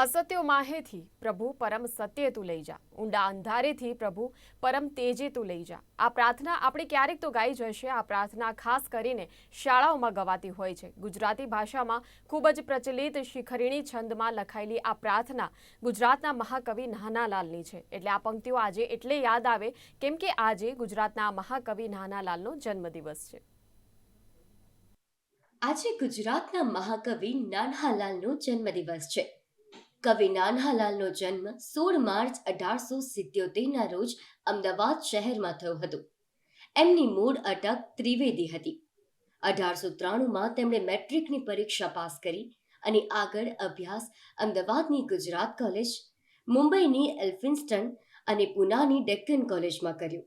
અસત્યો માહેથી પ્રભુ પરમ સત્ય તું લઈ જા. ઊંડા અંધારેથી પ્રભુ પરમ તેજે તું લઈ જા. આ પ્રાર્થના આપણે ક્યારેક તો ગાઈ જશે આ પ્રાર્થના ખાસ કરીને શાળાઓમાં ગવાતી હોય છે. ગુજરાતી ભાષામાં ખૂબ જ પ્રચલિત શિખરીણી છંદમાં લખાયેલી આ પ્રાર્થના ગુજરાતના મહાકવિ નાનાલાલની છે. એટલે આ પંક્તિઓ આજે એટલે યાદ આવે કેમ કે આજે ગુજરાતના મહાકવિ નાનાલાલનો જન્મદિવસ છે. આજે ગુજરાતના મહાકવિ નાનાલાલનો જન્મદિવસ છે. કવિ નાનહાલાલનો જન્મ સોળ માર્ચ અઢારસો સિત્યોતેરના રોજ અમદાવાદ શહેરમાં થયો હતો. એમની મૂળ અટક ત્રિવેદી હતી. અઢારસો ત્રાણુંમાં તેમણે મેટ્રિકની પરીક્ષા પાસ કરી અને આગળ અભ્યાસ અમદાવાદની ગુજરાત કોલેજ, મુંબઈની એલ્ફિન્સ્ટન અને પુનાની ડેક્કન કોલેજમાં કર્યું.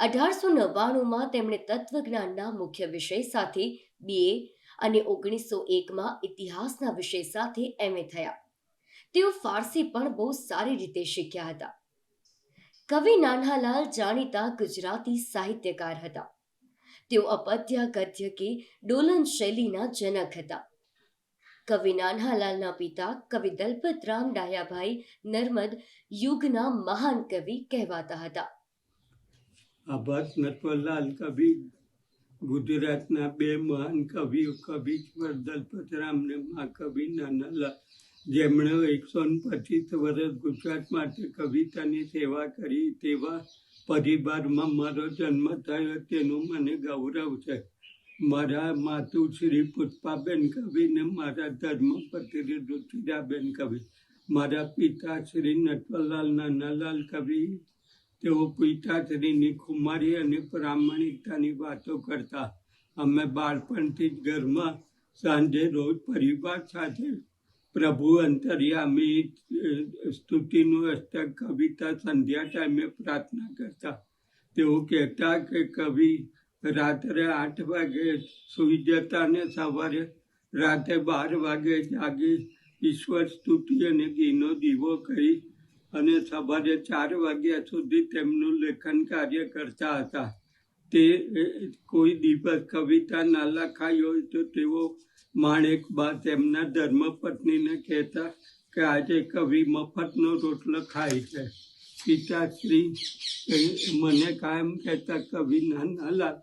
અઢારસો નવ્વાણુંમાં તેમણે તત્વજ્ઞાનના મુખ્ય વિષય સાથે બીએ અને ઓગણીસો એકમાં ઇતિહાસના વિષય સાથે એમએ થયા. તેઓ ફારસી પણ બહુ સારી રીતે શીખ્યા હતા. કવિ નાનહાલાલ જાણીતા ગુજરાતી સાહિત્યકાર હતા. તેઓ અપદ્ય ગદ્ય કે ડોલન શૈલીના જનક હતા. કવિ નાનહાલાલના પિતા કવિ દલપતરામ ડાયાભાઈ નર્મદ યુગના મહાન કવિ કહેવાતા હતા. આભાસ નટવરલાલ કવિ, ગુજરાતના બે મહાન કવિઓ કવિ દલપતરામ ને મહાકવિ નાનાલાલ જેમણે એકસો પચીસ વર્ષ ગુજરાત માટે કવિતાની સેવા કરી, તેવા પરિવારમાં મારો જન્મ થયો તેનું મને ગૌરવ છે. મારા માતુશ્રી પુષ્પાબેન કવિ ને મારા ધર્મપત્રી રુચિરાબેન કવિ, મારા પિતા શ્રી નટવરલાલ નાનાલાલ કવિ, તેઓ પિતાશ્રીની ખુમારી અને પ્રામાણિકતાની વાતો કરતા. અમે બાળપણથી જ ઘરમાં સાંજે રોજ પરિવાર સાથે પ્રભુ અંતર્યામી સ્તુતિનું અષ્ટક કવિતા સંધ્યા ટાઈમે પ્રાર્થના કરતા. તેઓ કહેતા કે કવિ, રાત્રે આઠ વાગે સૂઈ જતા ને સવારે રાતે બાર વાગે જાગી ઈશ્વર સ્તુતિ અને ઘીનો દીવો કરી અને સવારે ચાર વાગ્યા સુધી તેમનું લેખન કાર્ય કરતા હતા. તે કોઈ દિવસ કવિતા ના લખાઈ હોય તો તેઓ માણેક બા તેમના ધર્મપત્નીને કહેતા કે આજે કવિ મફતનો રોટલો ખાય છે. પિતાશ્રી મને કાયમ કહેતા, કવિ નાનાલાલ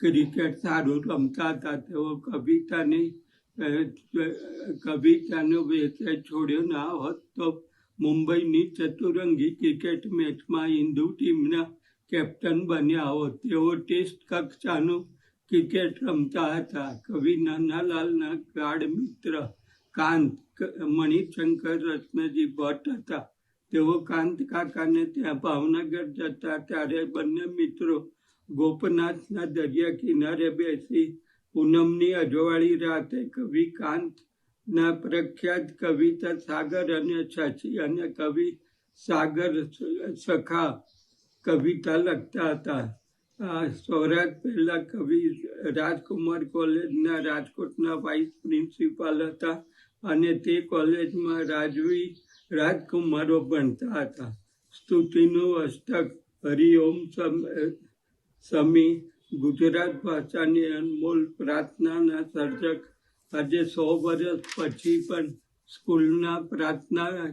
ક્રિકેટ સારું રમતા હતા. તેઓ કવિતાની કવિતાનો વ્યવસાય છોડ્યો. ના હોત તો મુંબઈની ચતુરંગી ક્રિકેટ મેચમાં હિન્દુ ટીમના કેપ્ટન બન્યા હોત, તેઓ ટેસ્ટ કક્ષાનું ક્રિકેટ રમતા હતા. કવિ નાનાલાલના ગાઢ મિત્ર કાંત મણિશંકર, રત્નજી ભટ્ટ હતા. તેઓ કાંત કાકાને ત્યાં ભાવનગર જતા, ત્યારે બંને મિત્રો ગોપનાથના દરિયા કિનારે બેસી પૂનમની અજવાળી રાતે કવિ કાંતના પ્રખ્યાત કવિતા સાગર અને શશી અને કવિ સાગર સખા કવિતા લખતા હતા આ સૌરાષ્ટ્ર પહેલા કવિ રાજકુમાર કોલેજના રાજકોટના વાઇસ પ્રિન્સિપાલ હતા અને તે કોલેજમાં રાજવી રાજકુમારો ભણતા હતા સ્તુતિનું અષ્ટક હરિઓમ સમી ગુજરાત ભાષાની અનમોલ પ્રાર્થનાના સર્જક આજે સો વર્ષ પછી પણ સ્કૂલના પ્રાર્થના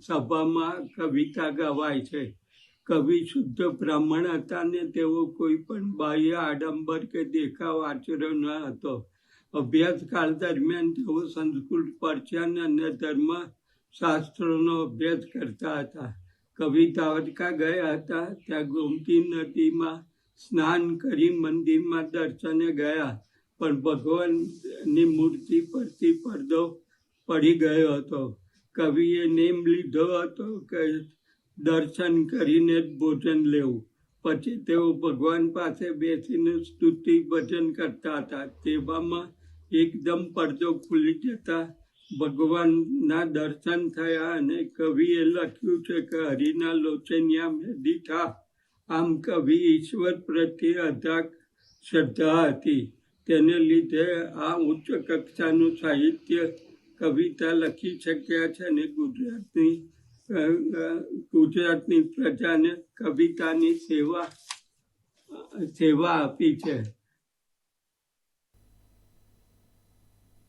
સભામાં કવિતા ગવાય છે. કવિ શુદ્ધ બ્રાહ્મણ હતા ને તેઓ કોઈ પણ બાહ્ય આડંબર કે દેખાવ આચર્યો ન હતો. અભ્યાસકાળ દરમિયાન તેઓ સંસ્કૃત પરચાન અને ધર્મ શાસ્ત્રોનો અભ્યાસ કરતા હતા. કવિ દ્વારકા ગયા હતા, ત્યાં ગોમતી નદીમાં સ્નાન કરી મંદિરમાં દર્શને ગયા, પણ ભગવાનની મૂર્તિ પરથી પડદો પડી ગયો હતો. કવિએ નેમ લીધો હતો કે દર્શન કરીને જ ભોજન લેવું. પછી તેઓ ભગવાન પાસે બેસીને સ્તુતિ ભજન કરતા હતા. તેવામાં એકદમ પડદો ખુલી જતા ભગવાનના દર્શન થયા અને કવિએ લખ્યું છે કે હરિના લોચનિયા મેં દીઠા આમ કવિ ઈશ્વર પ્રત્યે અધાક શ્રદ્ધા હતી. તેને લીધે આ ઉચ્ચ કક્ષાનું સાહિત્ય કવિતા લખી શક્યા છે અને ગુજરાતની ગુજરાતની પ્રજાને કવિતાની સેવા સેવા આપી છે.